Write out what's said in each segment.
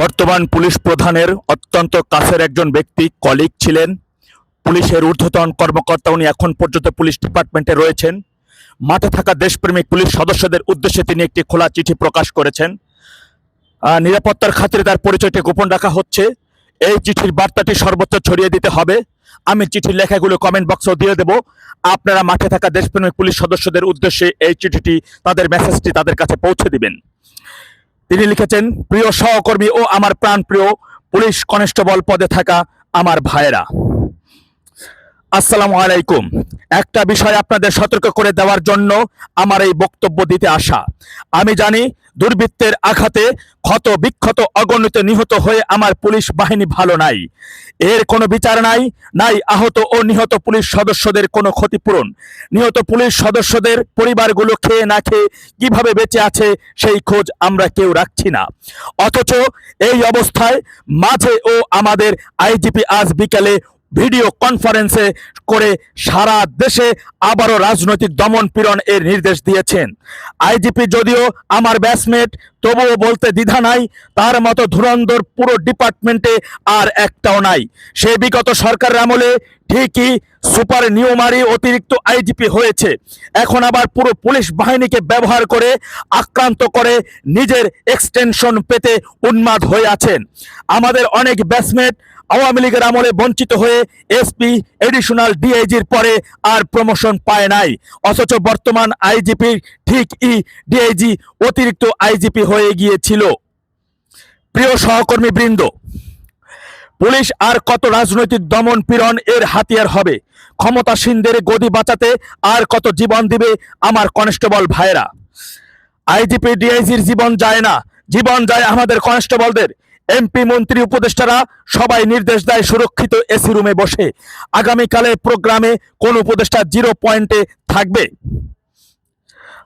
বর্তমান পুলিশ প্রধানের অত্যন্ত কাছের একজন ব্যক্তি কলিগ ছিলেন। পুলিশের ঊর্ধ্বতন কর্মকর্তা উনি এখন পর্যন্ত পুলিশ ডিপার্টমেন্টে রয়েছেন। মাঠে থাকা দেশপ্রেমিক পুলিশ সদস্যদের উদ্দেশ্যে তিনি একটি খোলা চিঠি প্রকাশ করেছেন। নিরাপত্তার খাতিরে তার পরিচয়টি গোপন রাখা হচ্ছে। এই চিঠির বার্তাটি সর্বোচ্চ ছড়িয়ে দিতে হবে। আমি চিঠির লেখাগুলো কমেন্ট বক্সেও দিয়ে দেব। আপনারা মাঠে থাকা দেশপ্রেমিক পুলিশ সদস্যদের উদ্দেশ্যে এই চিঠিটি, তাদের মেসেজটি তাদের কাছে পৌঁছে দিবেন। তিনি লিখেছেন প্রিয় সহকর্মী ও আমার প্রাণ প্রিয় পুলিশ কনস্টেবল পদে থাকা আমার ভাইয়েরা। আসসালামু আলাইকুম। একটা বিষয় আপনাদের সতর্ক করে দেওয়ার জন্য আমার এই বক্তব্য দিতে আসা। আমি জানি দুর্বৃত্তের আঘাতে ক্ষত, বিক্ষত, অগণিত নিহত হয়ে আমার পুলিশ বাহিনী ভালো নাই। এর কোনো বিচার নাই নাই আহত ও নিহত পুলিশ সদস্যদের কোনো ক্ষতিপূরণ। নিহত পুলিশ সদস্যদের পরিবারগুলো খেয়ে না খেয়ে কীভাবে বেঁচে আছে সেই খোঁজ আমরা কেউ রাখছি না। অথচ এই অবস্থায় মাঝে ও আমাদের আইজিপি আজ বিকালে ভিডিও কনফারেন্সে করে সারা দেশে আবারও রাজনৈতিক দমন পীড়ন এর নির্দেশ দিয়েছেন। আইজিপি যদিও আমার ব্যাচমেট তবুও বলতে দ্বিধা নাই, তার মতো ধুরন্ধর পুরো ডিপার্টমেন্টে আর একটাও নাই। সে বিগত সরকারের আমলে ঠিকই সুপার নিউমারি অতিরিক্ত আইজিপি হয়েছে। এখন আবার পুরো পুলিশ বাহিনীকে ব্যবহার করে আক্রান্ত করে নিজের এক্সটেনশন পেতে উন্মাদ হয়ে আছেন। আমাদের অনেক ব্যাচমেট আওয়ামী লীগের আমলে বঞ্চিত হয়ে এসপি এডিশনাল ডিআইজির পরে আর প্রমোশন পায় নাই। অথচ বর্তমান আইজিপি ঠিক ই ডিআইজি অতিরিক্ত আইজিপি হয়ে গিয়েছিল। প্রিয় সহকর্মী বৃন্দ, পুলিশ আর কত রাজনৈতিক দমন পীড়ন এর হাতিয়ার হবে? ক্ষমতাসীনদের গদি বাঁচাতে আর কত জীবন দিবে আমার কনস্টেবল ভাইরা আইজিপি ডিআইজির জীবন যায় না। জীবন যায় আমাদের কনস্টেবলদের। এমপি, মন্ত্রী, উপদেষ্টারা সবাই নির্দেশ দেয় সুরক্ষিত এসি রুমে বসে। আগামীকালের প্রোগ্রামে কোন উপদেষ্টা জিরো পয়েন্টে থাকবে?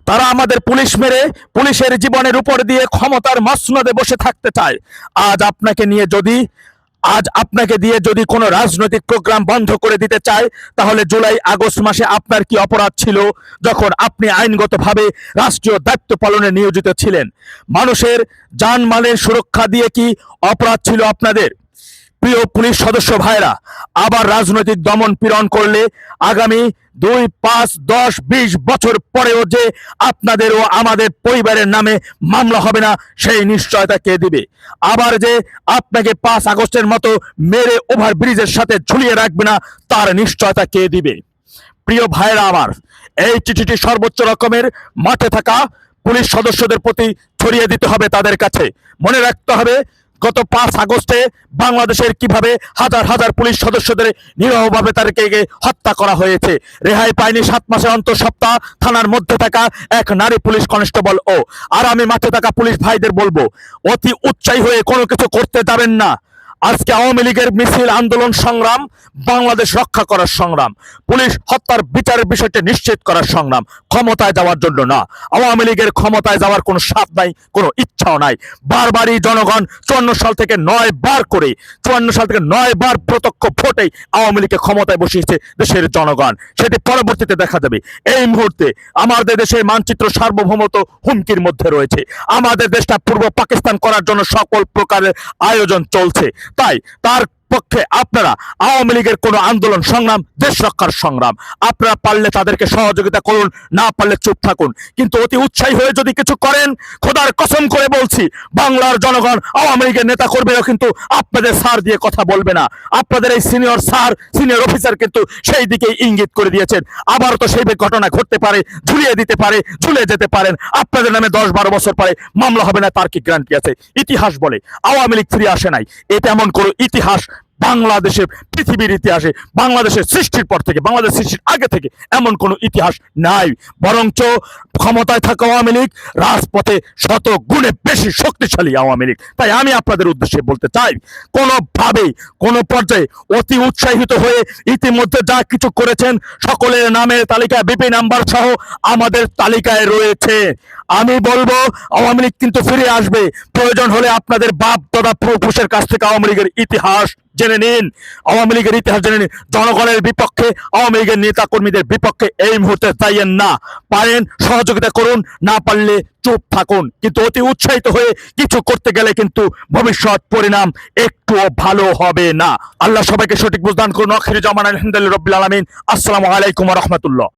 তারা আমাদের পুলিশ মেরে পুলিশের জীবনের উপর দিয়ে ক্ষমতার মাসনদে বসে থাকতে চায়। আজ আপনাকে নিয়ে যদি আজ আপনাকে দিয়ে যদি কোনো রাজনৈতিক প্রোগ্রাম বন্ধ করে দিতে চায়, তাহলে জুলাই আগস্ট মাসে আপনার কি অপরাধ ছিল? যখন আপনি আইনগতভাবে রাষ্ট্রীয় দায়িত্ব পালনে নিয়োজিত ছিলেন। মানুষের যানমালের সুরক্ষা দিয়ে কি অপরাধ ছিল আপনাদের? প্রিয় পুলিশ সদস্য ভাইরা আবার রাজনৈতিক দমন পীড়ন করলে আগামী দুই, পাঁচ, দশ, বিশ বছর পরেও যে আপনাদের ও আমাদের পরিবারের নামে মামলা হবে না, সেই নিশ্চয়তা কে দিবে? আবার যে আপনাকে পাঁচ আগস্টের মতো মেরে ওভার ব্রিজের সাথে ঝুলিয়ে রাখবে না, তার নিশ্চয়তা কে দিবে? প্রিয় ভাইরা আমার, এই চিঠিটি সর্বোচ্চ রকমের মাঠে থাকা পুলিশ সদস্যদের প্রতি ছড়িয়ে দিতে হবে তাদের কাছে। মনে রাখতে হবে গত পাঁচ আগস্টে বাংলাদেশের কীভাবে হাজার হাজার পুলিশ সদস্যদের নিরহভাবে তাদেরকে হত্যা করা হয়েছে। রেহাই পায়নি সাত মাসে অন্তর সপ্তাহ থানার মধ্যে থাকা এক নারী পুলিশ কনস্টেবল ও আর আমি মাঠে থাকা পুলিশ ভাইদের বলব, অতি উৎসাহী হয়ে কোনো কিছু করতে যাবেন না। আজকে আওয়ামী লীগের মিছিল, আন্দোলন, সংগ্রাম, বাংলাদেশ রক্ষা করার সংগ্রাম, পুলিশ হত্যার বিচারের বিষয়টি নিশ্চিত করার সংগ্রাম ক্ষমতায় যাওয়ার জন্য না। আওয়ামী লীগের ক্ষমতায় যাওয়ার কোনো স্বাদ নাই, কোনো ইচ্ছাও নাই। বারবারই জনগণ চুয়ান্ন সাল থেকে নয় বার করে, চুয়ান্ন সাল থেকে নয় বার প্রত্যক্ষ ভোটে আওয়ামী লীগকে ক্ষমতায় বসিয়েছে দেশের জনগণ। সেটি পরবর্তীতে দেখা যাবে। এই মুহূর্তে আমাদের দেশের মানচিত্র সার্বভৌমত হুমকির মধ্যে রয়েছে। আমাদের দেশটা পূর্ব পাকিস্তান করার জন্য সকল প্রকারের আয়োজন চলছে। তাই তার পক্ষে আপনারা আওয়ামী লীগের কোন আন্দোলন, সংগ্রাম, দেশ রক্ষার সংগ্রাম, আপনারা পারলে তাদেরকে সহযোগিতা করুন, না পারলে চুপ থাকুন। কিন্তু অতি উৎসাহী হয়ে যদি কিছু করেন, খোদার কসম করে বলছি, বাংলার জনগণ, আওয়ামী লীগের নেতা কর্মীরা কিন্তু আপনাদের স্যার দিয়ে কথা বলবে না। আপনাদের এই সিনিয়র স্যার, সিনিয়র অফিসার কিন্তু সেই দিকে ইঙ্গিত করে দিয়েছেন। আবার তো সেই ঘটনা ঘটতে পারে, ঝুলিয়ে দিতে পারে, ঝুলে যেতে পারেন। আপনাদের নামে দশ বারো বছর পরে মামলা হবে না, তার কি গ্যারান্টি আছে? ইতিহাস বলে, আওয়ামী লীগ ফিরে আসে নাই। এটা এমন কোনো ইতিহাস বাংলাদেশের পৃথিবীর ইতিহাসে বাংলাদেশের সৃষ্টির পর থেকে, বাংলাদেশ সৃষ্টির আগে থেকে এমন কোনো ইতিহাস নাই। বরঞ্চ ক্ষমতায় থাকা আওয়ামী লীগ রাজপথে শত গুণে বেশি শক্তিশালী আওয়ামী লীগ। তাই আমি আপনাদের উদ্দেশ্যে বলতে চাই, কোনোভাবেই, কোনো পর্যায়ে অতি উৎসাহিত হয়ে ইতিমধ্যে যা কিছু করেছেন, সকলের নামের তালিকায় বিপি নাম্বার সহ আমাদের তালিকায় রয়েছে। আমি বলব, আওয়ামী লীগ কিন্তু ফিরে আসবে। প্রয়োজন হলে আপনাদের বাপ দাদা ফুসের কাছ থেকে আওয়ামী লীগের ইতিহাস জেনে নিন। আওয়ামী আওয়ামী লীগের ইতিহাস জেনে। জনগণের বিপক্ষে, আওয়ামী লীগের নেতা কর্মীদের বিপক্ষে এই মুহূর্তে যাইয়েন না। পারেন, সহযোগিতা করুন, না পারলে চুপ থাকুন। কিন্তু অতি উৎসাহিত হয়ে কিছু করতে গেলে কিন্তু ভবিষ্যৎ পরিণাম একটুও ভালো হবে না। আল্লাহ সবাইকে সঠিক বুঝদান করুন। আখির জামান আলহামদুলিল্লাহ রবিল আলমিন। আসসালামু আলাইকুম রহমতুল্লাহ।